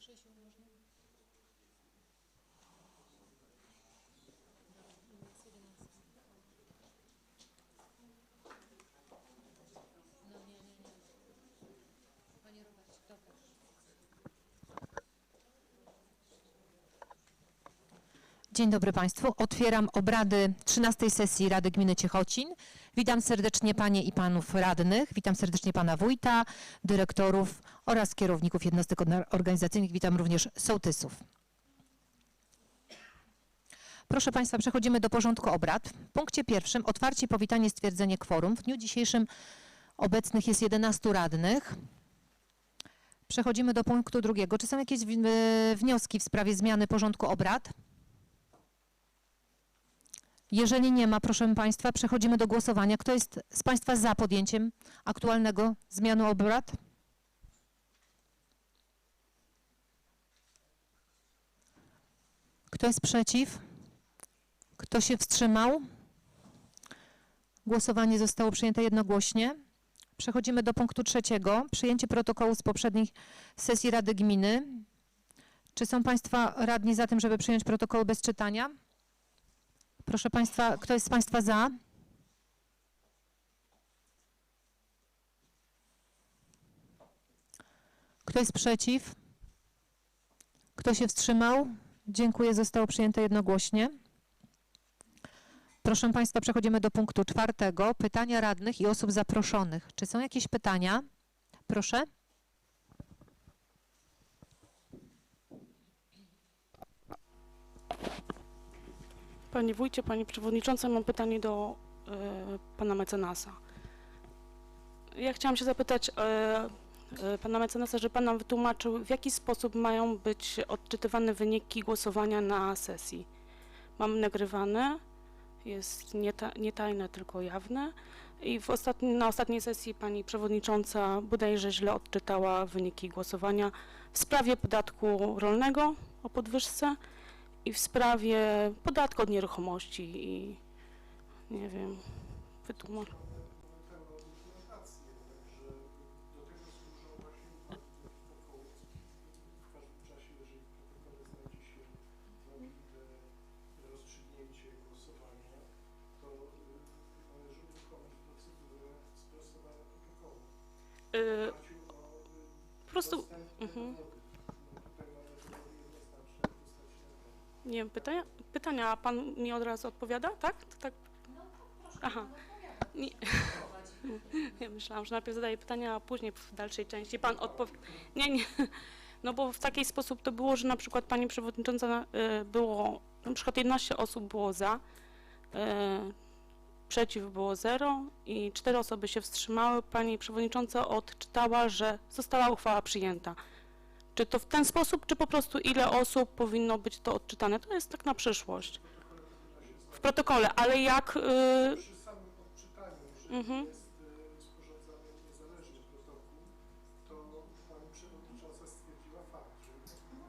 Krzysiu, można? Jest 11. No nie, nie, nie. Panie Robercie, dobra. Dzień dobry Państwu. Otwieram obrady 13 sesji Rady Gminy Ciechocin. Witam serdecznie Panie i Panów radnych. Witam serdecznie Pana Wójta, dyrektorów oraz kierowników jednostek orga- organizacyjnych. Witam również sołtysów. Proszę Państwa, przechodzimy do porządku obrad. W punkcie pierwszym otwarcie, powitanie, stwierdzenie kworum. W dniu dzisiejszym obecnych jest 11 radnych. Przechodzimy do punktu drugiego. Czy są jakieś wnioski w sprawie zmiany porządku obrad? Jeżeli nie ma, proszę Państwa, przechodzimy do głosowania. Kto jest z Państwa za podjęciem aktualnego zmianu obrad? Kto jest przeciw? Kto się wstrzymał? Głosowanie zostało przyjęte jednogłośnie. Przechodzimy do punktu trzeciego. Przyjęcie protokołu z poprzednich sesji Rady Gminy. Czy są Państwa radni za tym, żeby przyjąć protokół bez czytania? Proszę Państwa, kto jest z Państwa za? Kto jest przeciw? Kto się wstrzymał? Dziękuję, zostało przyjęte jednogłośnie. Proszę Państwa, przechodzimy do punktu czwartego. Pytania radnych i osób zaproszonych. Czy są jakieś pytania? Proszę. Panie wójcie, pani przewodnicząca, mam pytanie do e, pana mecenasa. Ja chciałam się zapytać e, pana mecenasa, że pan nam wytłumaczył, w jaki sposób mają być odczytywane wyniki głosowania na sesji. Mam nagrywane, jest nie, ta, nie tajne, tylko jawne. I ostatni, na ostatniej sesji pani przewodnicząca bodajże źle odczytała wyniki głosowania w sprawie podatku rolnego o podwyżce i w sprawie podatku od nieruchomości i nie wiem, wytłumacz. Y, po prostu, mhm. nie wiem, pytania, pytania, a pan mi od razu odpowiada, tak? To tak? Aha. Nie. Ja myślałam, że najpierw zadaję pytania, a później w dalszej części pan odpowie. Nie, nie. No bo w taki sposób to było, że na przykład pani przewodnicząca y, było, na przykład 11 osób było za, y, przeciw było 0 i 4 osoby się wstrzymały. Pani przewodnicząca odczytała, że została uchwała przyjęta. Czy to w ten sposób, czy po prostu ile osób powinno być to odczytane? To jest tak na przyszłość. W protokole, ale jak... y, Przy samym odczytaniu, jeżeli Mhm. to pani przewodnicząca stwierdziła fakt, że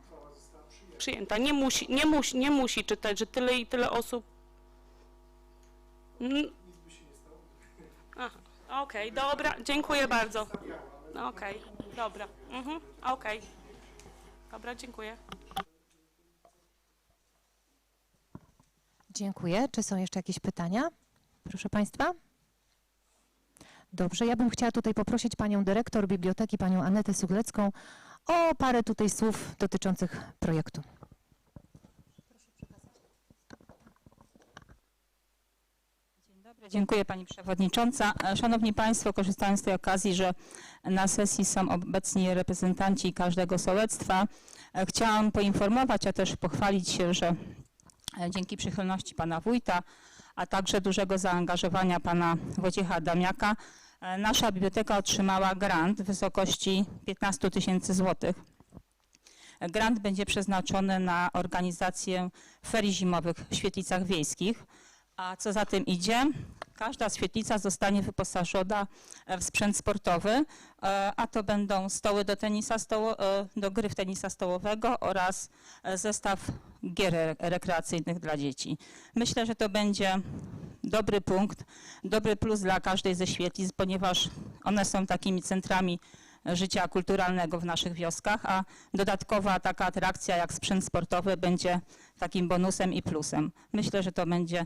uchwała została przyjęta. przyjęta. Nie musi, nie musi, nie musi czytać, że tyle i tyle osób. Nic by się nie stało. Aha, dobra, dziękuję bardzo. No, Okej, dobra. Mhm, okej. Dobra, dziękuję. Dziękuję. Czy są jeszcze jakieś pytania? Proszę Państwa. Dobrze, ja bym chciała tutaj poprosić Panią Dyrektor Biblioteki, Panią Anetę Suglecką o parę tutaj słów dotyczących projektu. Dzień dobry, dziękuję Pani Przewodnicząca. E, Szanowni Państwo, korzystając z tej okazji, że na sesji są obecni reprezentanci każdego sołectwa, e, chciałam poinformować, a też pochwalić się, że e, dzięki przychylności Pana Wójta, a także dużego zaangażowania Pana Wojciecha Damiaka, nasza biblioteka otrzymała grant w wysokości 15 tysięcy złotych. Grant będzie przeznaczony na organizację ferii zimowych w świetlicach wiejskich. A co za tym idzie, każda świetlica zostanie wyposażona w sprzęt sportowy, e, a to będą stoły do tenisa, e, do gry w tenisa stołowego oraz e, zestaw gier re- rekreacyjnych dla dzieci. Myślę, że to będzie dobry punkt, dobry plus dla każdej ze świetlic, ponieważ one są takimi centrami życia kulturalnego w naszych wioskach, a dodatkowa taka atrakcja jak sprzęt sportowy będzie takim bonusem i plusem. Myślę, że to będzie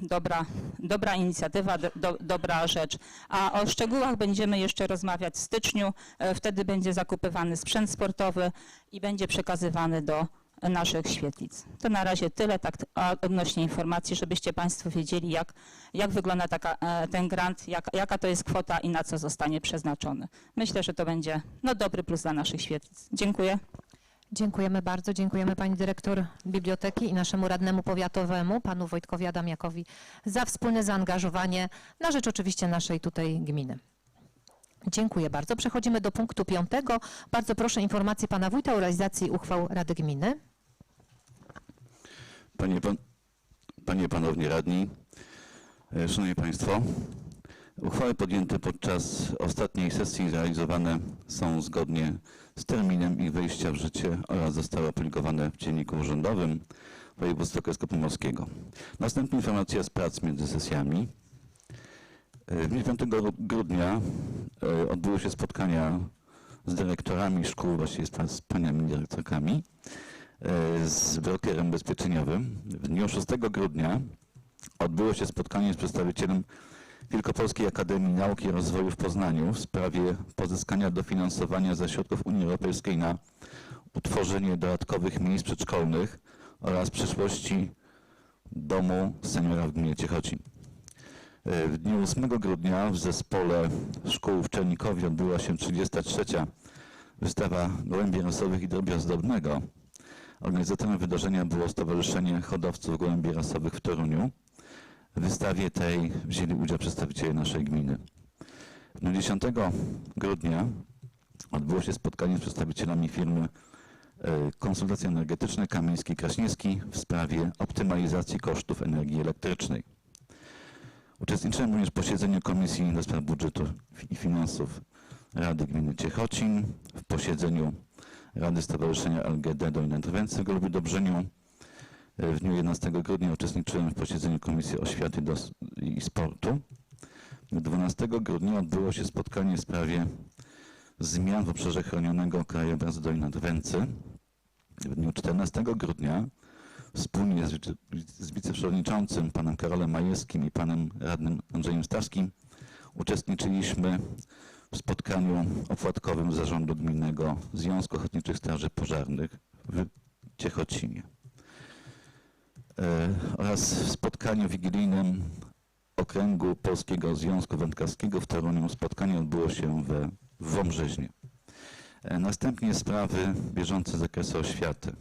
dobra, dobra inicjatywa, do, do, dobra rzecz. A o szczegółach będziemy jeszcze rozmawiać w styczniu. E, Wtedy będzie zakupywany sprzęt sportowy i będzie przekazywany do naszych świetlic. To na razie tyle tak odnośnie informacji, żebyście Państwo wiedzieli, jak, jak wygląda taka, e, ten grant, jak, jaka to jest kwota i na co zostanie przeznaczony. Myślę, że to będzie no, dobry plus dla naszych świetlic. Dziękuję. Dziękujemy bardzo. Dziękujemy pani dyrektor biblioteki i naszemu radnemu powiatowemu, panu Wojtkowi Adamiakowi, za wspólne zaangażowanie na rzecz oczywiście naszej tutaj gminy. Dziękuję bardzo. Przechodzimy do punktu piątego. Bardzo proszę informację pana wójta o realizacji uchwał Rady Gminy. Panie, pan, panie Radni, e, Szanowni Państwo, uchwały podjęte podczas ostatniej sesji zrealizowane są zgodnie z terminem ich wejścia w życie oraz zostały opublikowane w Dzienniku Urzędowym Województwa Kujawsko-Pomorskiego. Następnie informacja z prac między sesjami. E, W dniu 5 grudnia e, odbyły się spotkania z dyrektorami szkół, właściwie z, z paniami dyrektorkami e, z brokerem ubezpieczeniowym. W dniu 6 grudnia odbyło się spotkanie z przedstawicielem Wielkopolskiej Akademii Nauki i Rozwoju w Poznaniu w sprawie pozyskania dofinansowania ze środków Unii Europejskiej na utworzenie dodatkowych miejsc przedszkolnych oraz przyszłości domu seniora w gminie Ciechocin. W dniu 8 grudnia w zespole szkół w Czernikowie odbyła się 33. wystawa gołębi rasowych i drobia zdobnego. Organizatorem wydarzenia było Stowarzyszenie Hodowców Gołębi Rasowych w Toruniu. W wystawie tej wzięli udział przedstawiciele naszej gminy. W dniu 10 grudnia odbyło się spotkanie z przedstawicielami firmy e, Konsultacje Energetyczne Kamiński Kraśniewski w sprawie optymalizacji kosztów energii elektrycznej. Uczestniczyłem również w posiedzeniu Komisji do Spraw Budżetu i Finansów Rady Gminy Ciechocin, w posiedzeniu Rady Stowarzyszenia LGD do Interwencji w Golubie Dobrzeniu. E, W dniu 11 grudnia uczestniczyłem w posiedzeniu Komisji Oświaty i Sportu. W dniu 12 grudnia odbyło się spotkanie w sprawie zmian w obszarze chronionego krajobrazu Doliny Nadwęcy. W dniu 14 grudnia wspólnie z, z wiceprzewodniczącym panem Karolem Majewskim i panem radnym Andrzejem Stawskim uczestniczyliśmy w spotkaniu opłatkowym Zarządu Gminnego Związku Ochotniczych Straży Pożarnych w Ciechocinie oraz w spotkaniu wigilijnym Okręgu Polskiego Związku Wędkarskiego w Toruniu. Spotkanie odbyło się w Wąbrzeźnie. E, Następnie sprawy bieżące z zakresu oświaty.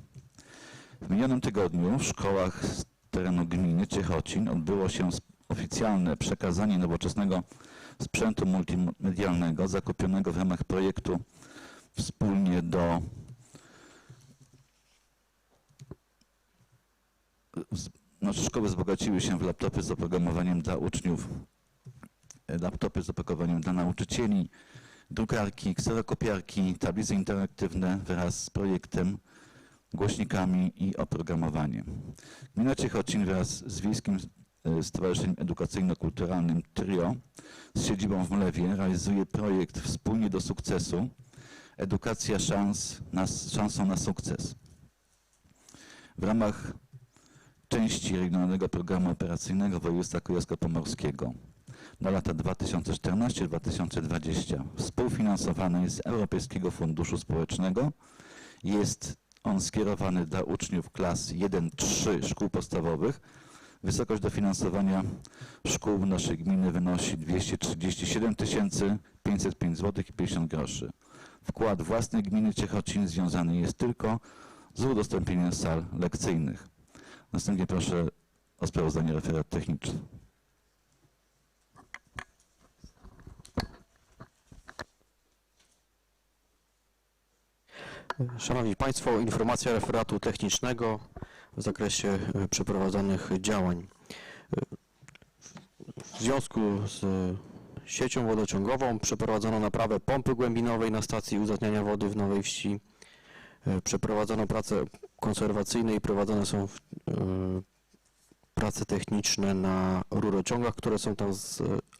W minionym tygodniu w szkołach z terenu gminy Ciechocin odbyło się oficjalne przekazanie nowoczesnego sprzętu multimedialnego zakupionego w ramach projektu wspólnie do nasze szkoły wzbogaciły się w laptopy z oprogramowaniem dla uczniów, e, laptopy z oprogramowaniem dla nauczycieli, drukarki, kserokopiarki, tablice interaktywne wraz z projektem, głośnikami i oprogramowaniem. Gmina Ciechocin wraz z Wiejskim e, Stowarzyszeniem Edukacyjno-Kulturalnym TRIO z siedzibą w Mlewie realizuje projekt Wspólnie do sukcesu Edukacja szans na, szansą na sukces. W ramach części Regionalnego Programu Operacyjnego Województwa Kujawsko-Pomorskiego na lata 2014-2020 współfinansowany jest z Europejskiego Funduszu Społecznego. Jest on skierowany dla uczniów klas 1-3 szkół podstawowych. Wysokość dofinansowania szkół naszej gminy wynosi 237 505 zł i 50 groszy. Wkład własny gminy Ciechocin związany jest tylko z udostępnieniem sal lekcyjnych. Następnie proszę o sprawozdanie referat techniczny. Szanowni Państwo, informacja referatu technicznego w zakresie e, przeprowadzonych działań. E, W związku z siecią wodociągową przeprowadzono naprawę pompy głębinowej na stacji uzatniania wody w Nowej Wsi. E, Przeprowadzono prace konserwacyjne i prowadzone są w, e, prace techniczne na rurociągach, które są tam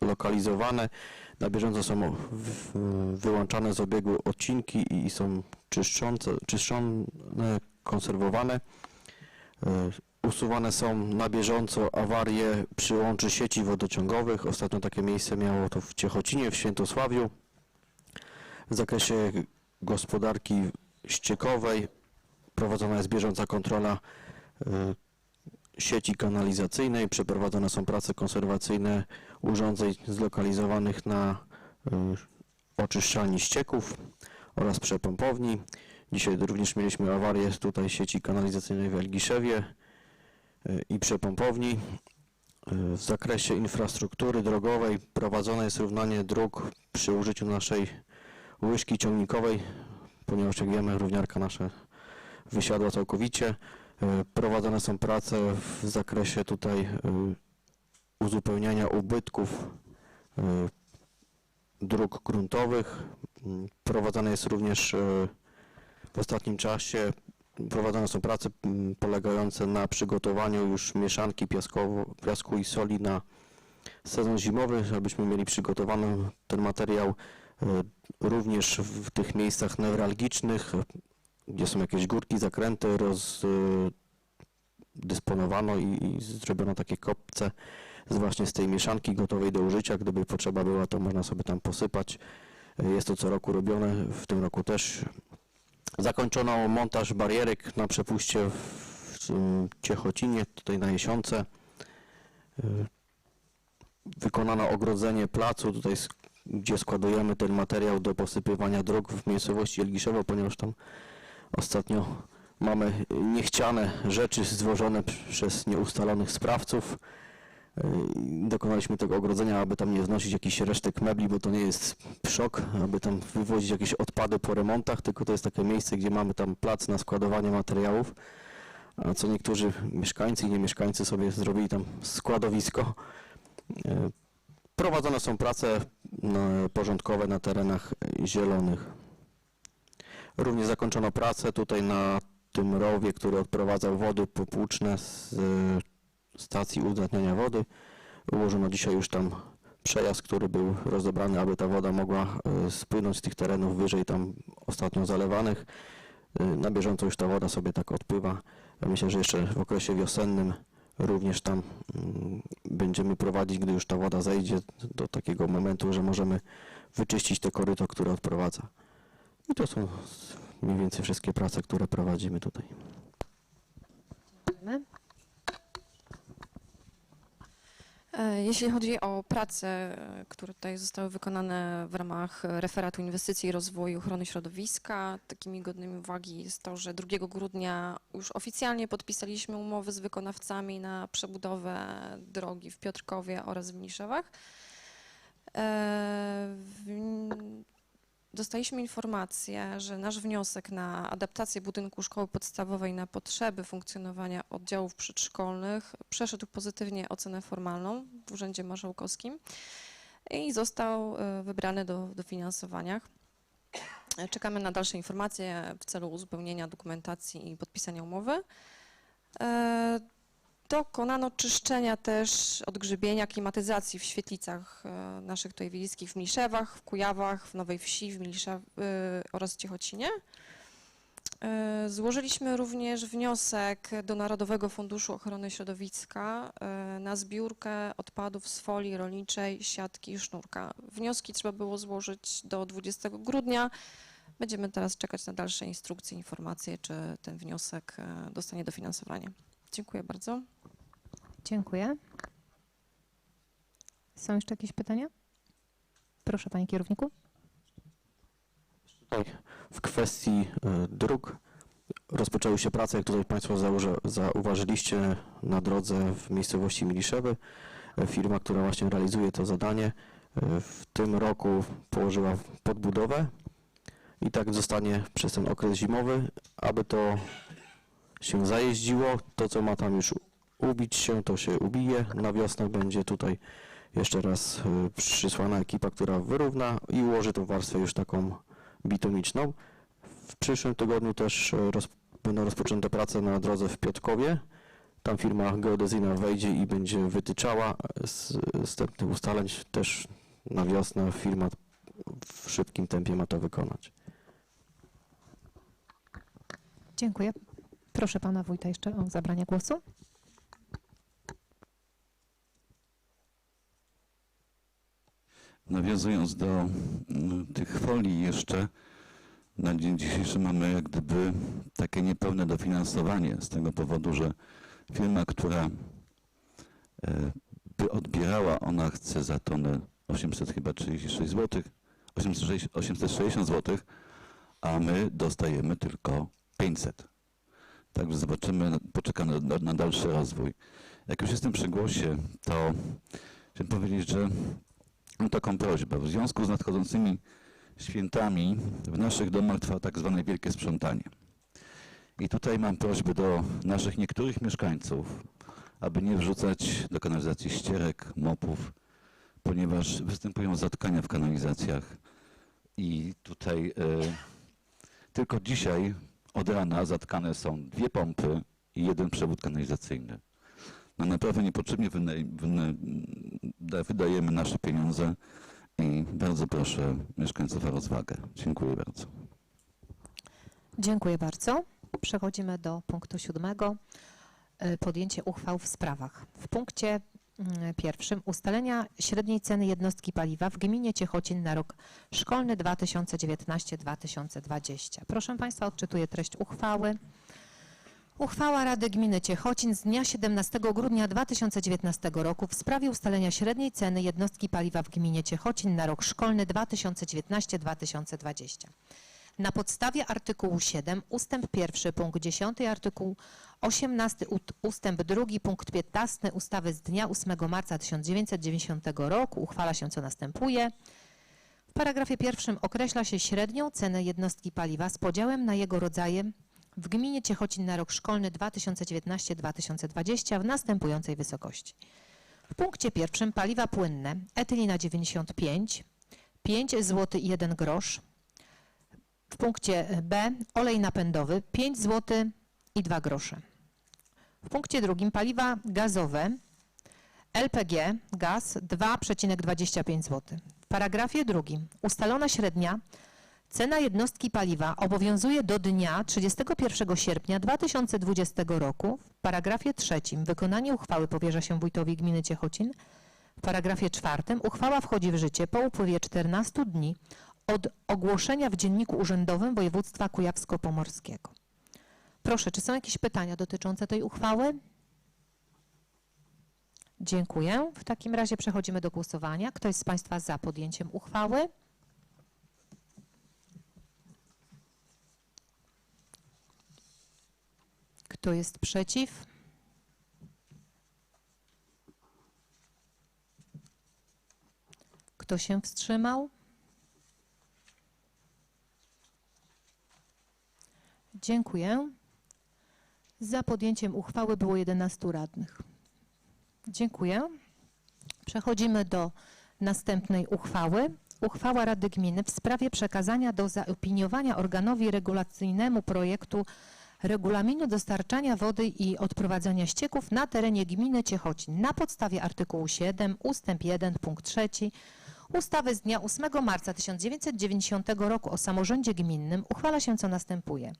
zlokalizowane. Na bieżąco są w- wyłączane z obiegu odcinki i są czyszczące, czyszczone, konserwowane. E, Usuwane są na bieżąco awarie przyłączy sieci wodociągowych. Ostatnio takie miejsce miało to w Ciechocinie, w Świętosławiu. W zakresie gospodarki ściekowej prowadzona jest bieżąca kontrola e, sieci kanalizacyjnej, przeprowadzone są prace konserwacyjne urządzeń zlokalizowanych na e, oczyszczalni ścieków oraz przepompowni. Dzisiaj również mieliśmy awarię tutaj sieci kanalizacyjnej w Elgiszewie e, i przepompowni. W zakresie infrastruktury drogowej prowadzone jest równanie dróg przy użyciu naszej łyżki ciągnikowej, ponieważ jak wiemy równiarka nasza wysiadła całkowicie. E, Prowadzone są prace w zakresie tutaj e, uzupełniania ubytków e, dróg gruntowych. Mm, Prowadzone jest również w ostatnim czasie prowadzone są prace mm, polegające na przygotowaniu już mieszanki piaskowo, piasku i soli na sezon zimowy, żebyśmy mieli przygotowany ten materiał również w tych miejscach newralgicznych, gdzie są jakieś górki, zakręty, roz, e, dysponowano i, i zrobiono takie kopce z właśnie z tej mieszanki gotowej do użycia. Gdyby potrzeba była, to można sobie tam posypać. Jest to co roku robione, w tym roku też. Zakończono montaż barierek na przepuście w, Ciechocinie, tutaj na Jesionce. Wykonano ogrodzenie placu, tutaj gdzie składujemy ten materiał do posypywania dróg w miejscowości Elgiszewo, ponieważ tam ostatnio mamy niechciane rzeczy zwożone przez nieustalonych sprawców. Yy, Dokonaliśmy tego ogrodzenia, aby tam nie wnosić jakichś resztek mebli, bo to nie jest szok, aby tam wywozić jakieś odpady po remontach, tylko to jest takie miejsce, gdzie mamy tam plac na składowanie materiałów, a co niektórzy mieszkańcy i niemieszkańcy sobie zrobili tam składowisko. Yy, Prowadzone są prace no, porządkowe na terenach zielonych. Również zakończono pracę tutaj na tym rowie, który odprowadzał wody popłuczne z e, stacji uzdatniania wody. Ułożono dzisiaj już tam przejazd, który był rozebrany, aby ta woda mogła e, spłynąć z tych terenów wyżej tam ostatnio zalewanych. E, Na bieżąco już ta woda sobie tak odpływa. Myślę, że jeszcze w okresie wiosennym również tam mm, będziemy prowadzić, gdy już ta woda zejdzie do takiego momentu, że możemy wyczyścić te koryto, które odprowadza. I to są mniej więcej wszystkie prace, które prowadzimy tutaj. Dziękujemy. E, Jeśli chodzi o prace, e, które tutaj zostały wykonane w ramach e, referatu inwestycji i rozwoju ochrony środowiska, takimi godnymi uwagi jest to, że 2 grudnia już oficjalnie podpisaliśmy umowy z wykonawcami na przebudowę drogi w Piotrkowie oraz w Mniszewach. E, Dostaliśmy informację, że nasz wniosek na adaptację budynku szkoły podstawowej na potrzeby funkcjonowania oddziałów przedszkolnych przeszedł pozytywnie ocenę formalną w Urzędzie Marszałkowskim i został e, wybrany do dofinansowania. E, Czekamy na dalsze informacje w celu uzupełnienia dokumentacji i podpisania umowy. Dokonano czyszczenia też, odgrzybienia, klimatyzacji w świetlicach e, naszych tutaj wiejskich w Mniszewach, w Kujawach, w Nowej Wsi, w Mniszew, e, oraz Ciechocinie. E, Złożyliśmy również wniosek do Narodowego Funduszu Ochrony Środowiska na zbiórkę odpadów z folii rolniczej, siatki i sznurka. Wnioski trzeba było złożyć do 20 grudnia. Będziemy teraz czekać na dalsze instrukcje, informacje, czy ten wniosek dostanie dofinansowanie. Dziękuję bardzo. Dziękuję. Są jeszcze jakieś pytania? Proszę, panie kierowniku. Tutaj w kwestii e, dróg rozpoczęły się prace, jak tutaj Państwo zauważyliście, na drodze w miejscowości Miliszewy. E, Firma, która właśnie realizuje to zadanie, e, w tym roku położyła podbudowę i tak zostanie przez ten okres zimowy, aby to się zajeździło. To, co ma tam już ubić się, to się ubije. Na wiosnę będzie tutaj jeszcze raz e, przysłana ekipa, która wyrówna i ułoży tą warstwę już taką bitumiczną. W przyszłym tygodniu też e, roz, będą rozpoczęte prace na drodze w Piotkowie. tam firma geodezyjna wejdzie i będzie wytyczała z wstępnych ustaleń też na wiosnę firma w szybkim tempie ma to wykonać. Dziękuję. Proszę pana wójta jeszcze o zabranie głosu. Nawiązując do tych folii jeszcze, na dzień dzisiejszy mamy jak gdyby takie niepełne dofinansowanie z tego powodu, że firma, która e, by odbierała, ona chce za tonę 800 chyba 36 zł, 860, 860 zł, a my dostajemy tylko 500. Także zobaczymy, poczekamy na, na dalszy rozwój. Jak już jestem przy głosie, to chciałem powiedzieć, że Mam taką prośbę. W związku z nadchodzącymi świętami w naszych domach trwa tak zwane wielkie sprzątanie. I tutaj mam prośbę do naszych niektórych mieszkańców, aby nie wrzucać do kanalizacji ścierek, mopów, ponieważ występują zatkania w kanalizacjach. I tutaj e, tylko dzisiaj od rana zatkane są dwie pompy i jeden przewód kanalizacyjny. Na naprawę niepotrzebnie wydajemy nasze pieniądze i bardzo proszę mieszkańców o rozwagę. Dziękuję bardzo. Dziękuję bardzo. Przechodzimy do punktu siódmego. y, Podjęcie uchwał w sprawach. W punkcie pierwszym ustalenia średniej ceny jednostki paliwa w gminie Ciechocin na rok szkolny 2019-2020. Proszę Państwa, odczytuję treść uchwały. Uchwała Rady Gminy Ciechocin z dnia 17 grudnia 2019 roku w sprawie ustalenia średniej ceny jednostki paliwa w gminie Ciechocin na rok szkolny 2019-2020. Na podstawie artykułu 7 ustęp 1 punkt 10 artykuł 18 ut- ustęp 2 punkt 15 ustawy z dnia 8 marca 1990 roku uchwala się co następuje. W paragrafie pierwszym określa się średnią cenę jednostki paliwa z podziałem na jego rodzaje w gminie Ciechocin na rok szkolny 2019-2020 w następującej wysokości. W punkcie pierwszym paliwa płynne etylina 95 5 zł i 1 grosz. W punkcie B olej napędowy 5 zł i 2 grosze. W punkcie drugim paliwa gazowe LPG gaz 2,25 zł. W paragrafie drugim ustalona średnia cena jednostki paliwa obowiązuje do dnia 31 sierpnia 2020 roku. W paragrafie trzecim wykonanie uchwały powierza się wójtowi gminy Ciechocin. W paragrafie czwartym uchwała wchodzi w życie po upływie 14 dni od ogłoszenia w Dzienniku Urzędowym Województwa Kujawsko-Pomorskiego. Proszę, czy są jakieś pytania dotyczące tej uchwały? Dziękuję. W takim razie przechodzimy do głosowania. Kto jest z Państwa za podjęciem uchwały? Kto jest przeciw? Kto się wstrzymał? Dziękuję. Za podjęciem uchwały było 11 radnych. Dziękuję. Przechodzimy do następnej uchwały. Uchwała Rady Gminy w sprawie przekazania do zaopiniowania organowi regulacyjnemu projektu regulaminu dostarczania wody i odprowadzania ścieków na terenie gminy Ciechocin na podstawie artykułu 7 ustęp 1 punkt 3 ustawy z dnia 8 marca 1990 roku o samorządzie gminnym uchwala się co następuje.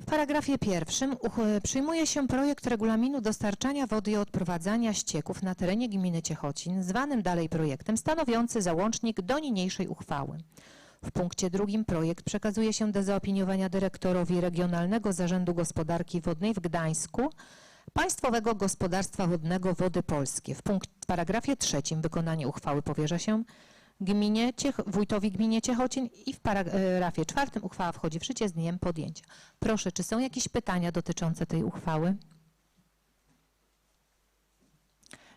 W paragrafie pierwszym przyjmuje się projekt regulaminu dostarczania wody i odprowadzania ścieków na terenie gminy Ciechocin, zwanym dalej projektem, stanowiący załącznik do niniejszej uchwały. W punkcie drugim projekt przekazuje się do zaopiniowania dyrektorowi Regionalnego Zarządu Gospodarki Wodnej w Gdańsku, Państwowego Gospodarstwa Wodnego Wody Polskie. W punkt, w paragrafie trzecim wykonanie uchwały powierza się gminie wójtowi gminie Ciechocin i w paragrafie czwartym uchwała wchodzi w życie z dniem podjęcia. Proszę, czy są jakieś pytania dotyczące tej uchwały?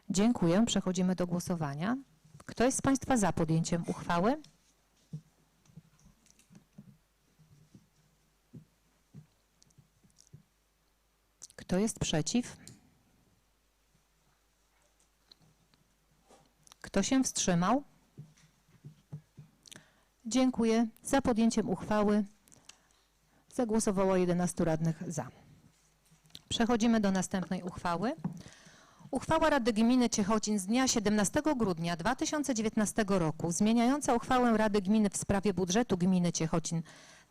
Dziękuję. Przechodzimy do głosowania. Kto jest z Państwa za podjęciem uchwały? Kto jest przeciw? Kto się wstrzymał? Dziękuję. Za podjęciem uchwały zagłosowało 11 radnych za. Przechodzimy do następnej uchwały. Uchwała Rady Gminy Ciechocin z dnia 17 grudnia 2019 roku zmieniająca uchwałę Rady Gminy w sprawie budżetu Gminy Ciechocin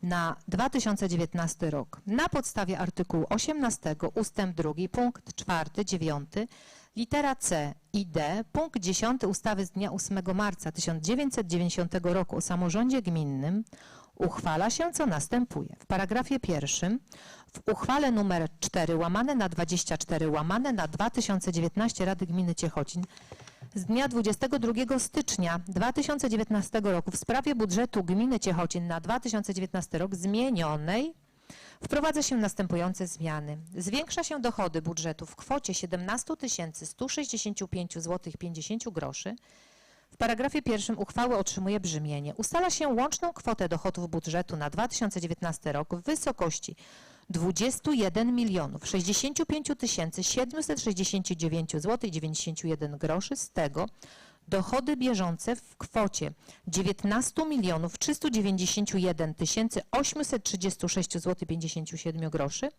na 2019 rok. Na podstawie artykułu 18 ustęp 2 punkt 4, 9 litera C i D punkt 10 ustawy z dnia 8 marca 1990 roku o samorządzie gminnym uchwala się co następuje. W paragrafie pierwszym w uchwale nr 4 łamane na 24 łamane na 2019 Rady Gminy Ciechocin z dnia 22 stycznia 2019 roku w sprawie budżetu Gminy Ciechocin na 2019 rok zmienionej wprowadza się następujące zmiany. Zwiększa się dochody budżetu w kwocie 17 165 zł 50 groszy. W paragrafie pierwszym uchwały otrzymuje brzmienie. Ustala się łączną kwotę dochodów budżetu na 2019 rok w wysokości 21 milionów 65 769 zł 91 groszy. Z tego dochody bieżące w kwocie 19 milionów 391 836 zł 57 groszy.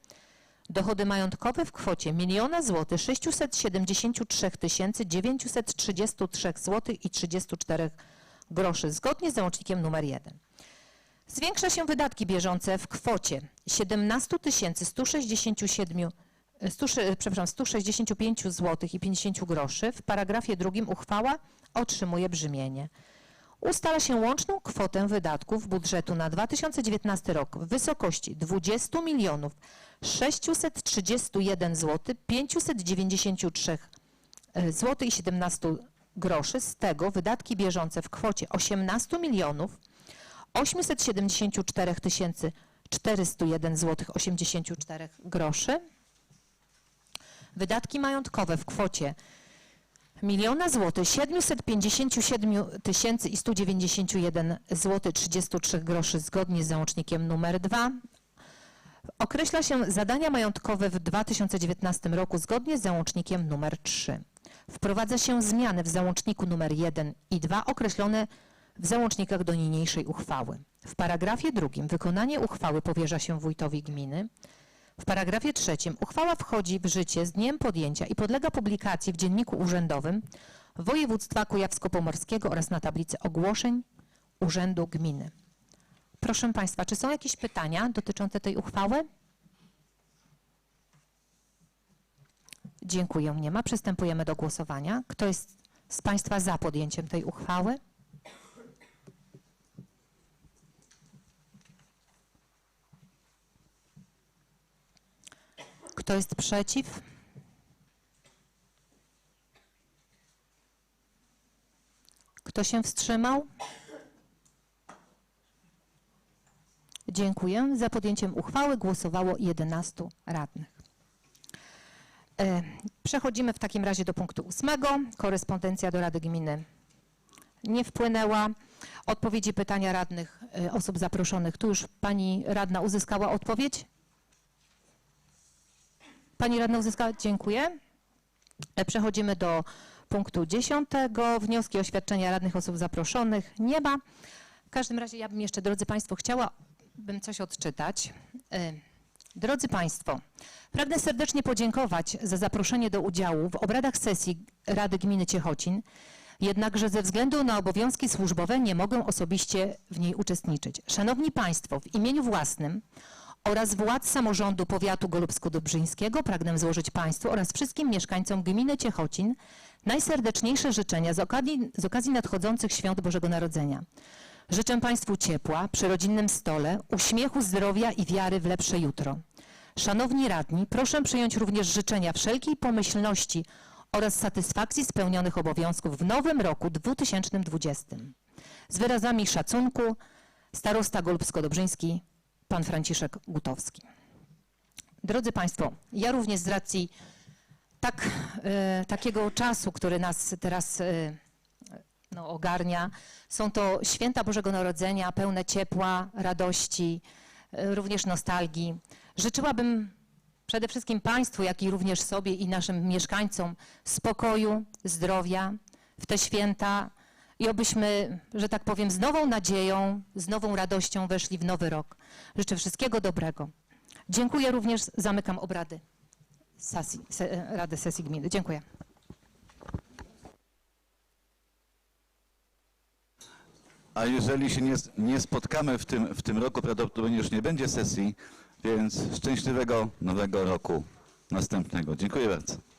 Dochody majątkowe w kwocie 1 zł 673 933 zł i 34 groszy zgodnie z załącznikiem nr 1. Zwiększa się wydatki bieżące w kwocie 17 167 100, przepraszam, 165 zł i 50 groszy. W paragrafie drugim uchwała otrzymuje brzmienie. Ustala się łączną kwotę wydatków budżetu na 2019 rok w wysokości 20 milionów 631 zł 593 zł i 17 groszy. Z tego wydatki bieżące w kwocie 18 milionów 874 401 zł 84 groszy. Wydatki majątkowe w kwocie 1 zł 757 tysięcy i 191 zł 33 groszy zgodnie z załącznikiem numer 2. Określa się zadania majątkowe w 2019 roku zgodnie z załącznikiem numer 3. Wprowadza się zmiany w załączniku numer 1 i 2 określone w załącznikach do niniejszej uchwały. W paragrafie drugim wykonanie uchwały powierza się wójtowi gminy. W paragrafie trzecim uchwała wchodzi w życie z dniem podjęcia i podlega publikacji w Dzienniku Urzędowym Województwa Kujawsko-Pomorskiego oraz na tablicy ogłoszeń Urzędu Gminy. Proszę Państwa, czy są jakieś pytania dotyczące tej uchwały? Dziękuję, nie ma. Przystępujemy do głosowania. Kto jest z Państwa za podjęciem tej uchwały? Kto jest przeciw? Kto się wstrzymał? Dziękuję. Za podjęciem uchwały głosowało 11 radnych. E, Przechodzimy w takim razie do punktu ósmego. Korespondencja do Rady Gminy nie wpłynęła. Odpowiedzi pytania radnych, e, osób zaproszonych. Tu już pani radna uzyskała odpowiedź? Pani radna uzyskała? Dziękuję. E, Przechodzimy do punktu dziesiątego. Wnioski o świadczenia radnych osób zaproszonych nie ma. W każdym razie ja bym jeszcze, drodzy Państwo, chciała bym coś odczytać. E, Drodzy Państwo, pragnę serdecznie podziękować za zaproszenie do udziału w obradach sesji Rady Gminy Ciechocin, jednakże ze względu na obowiązki służbowe nie mogę osobiście w niej uczestniczyć. Szanowni Państwo, w imieniu własnym oraz władz samorządu powiatu golubsko-dobrzyńskiego pragnę złożyć Państwu oraz wszystkim mieszkańcom gminy Ciechocin najserdeczniejsze życzenia z okazji, z okazji nadchodzących świąt Bożego Narodzenia. Życzę Państwu ciepła przy rodzinnym stole, uśmiechu, zdrowia i wiary w lepsze jutro. Szanowni radni, proszę przyjąć również życzenia wszelkiej pomyślności oraz satysfakcji spełnionych obowiązków w nowym roku 2020. Z wyrazami szacunku starosta golubsko-dobrzyński pan Franciszek Gutowski. Drodzy Państwo, ja również z racji tak, e, takiego czasu, który nas teraz e, no, ogarnia, są to święta Bożego Narodzenia, pełne ciepła, radości, e, również nostalgii. Życzyłabym przede wszystkim Państwu, jak i również sobie i naszym mieszkańcom spokoju, zdrowia w te święta i obyśmy, że tak powiem, z nową nadzieją, z nową radością weszli w nowy rok. Życzę wszystkiego dobrego. Dziękuję również, zamykam obrady sesji, se, Rady Sesji Gminy. Dziękuję. A jeżeli się nie, nie spotkamy w tym, w tym roku, prawdopodobnie już nie będzie sesji, więc szczęśliwego nowego roku następnego. Dziękuję bardzo.